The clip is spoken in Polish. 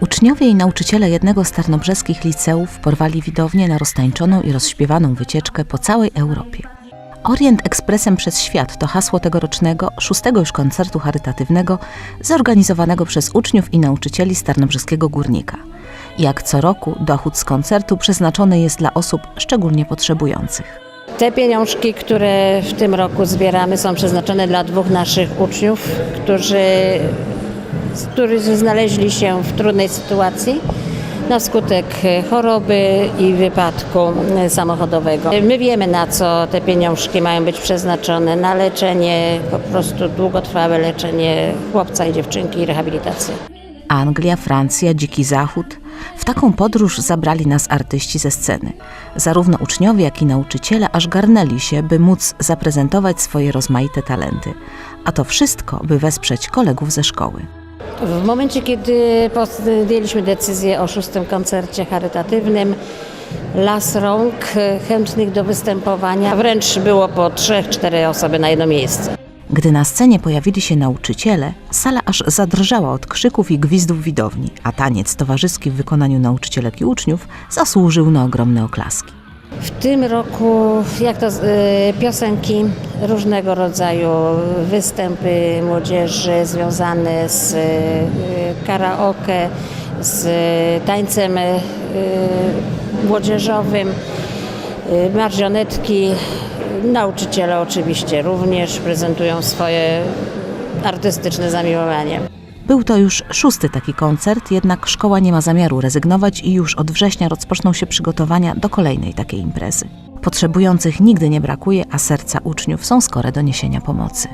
Uczniowie i nauczyciele jednego z tarnobrzeskich liceów porwali widownię na roztańczoną i rozśpiewaną wycieczkę po całej Europie. Orient Ekspresem przez świat to hasło tegorocznego, szóstego już koncertu charytatywnego zorganizowanego przez uczniów i nauczycieli z Tarnobrzeskiego Górnika. Jak co roku dochód z koncertu przeznaczony jest dla osób szczególnie potrzebujących. Te pieniążki, które w tym roku zbieramy, są przeznaczone dla dwóch naszych uczniów, którzy, którzy znaleźli się w trudnej sytuacji na skutek choroby i wypadku samochodowego. My wiemy, na co te pieniążki mają być przeznaczone. Na leczenie, po prostu długotrwałe leczenie chłopca i dziewczynki i rehabilitację. Anglia, Francja, Dziki Zachód. W taką podróż zabrali nas artyści ze sceny. Zarówno uczniowie, jak i nauczyciele aż garnęli się, by móc zaprezentować swoje rozmaite talenty. A to wszystko, by wesprzeć kolegów ze szkoły. W momencie, kiedy podjęliśmy decyzję o szóstym koncercie charytatywnym, las rąk chętnych do występowania, wręcz było po trzech, cztery osoby na jedno miejsce. Gdy na scenie pojawili się nauczyciele, sala aż zadrżała od krzyków i gwizdów widowni, a taniec towarzyski w wykonaniu nauczycielek i uczniów zasłużył na ogromne oklaski. W tym roku, jak to y, piosenki, różnego rodzaju występy młodzieży związane z y, karaoke, z tańcem y, młodzieżowym, marionetki. Nauczyciele oczywiście również prezentują swoje artystyczne zamiłowanie. Był to już szósty taki koncert, jednak szkoła nie ma zamiaru rezygnować i już od września rozpoczną się przygotowania do kolejnej takiej imprezy. Potrzebujących nigdy nie brakuje, a serca uczniów są skore do niesienia pomocy.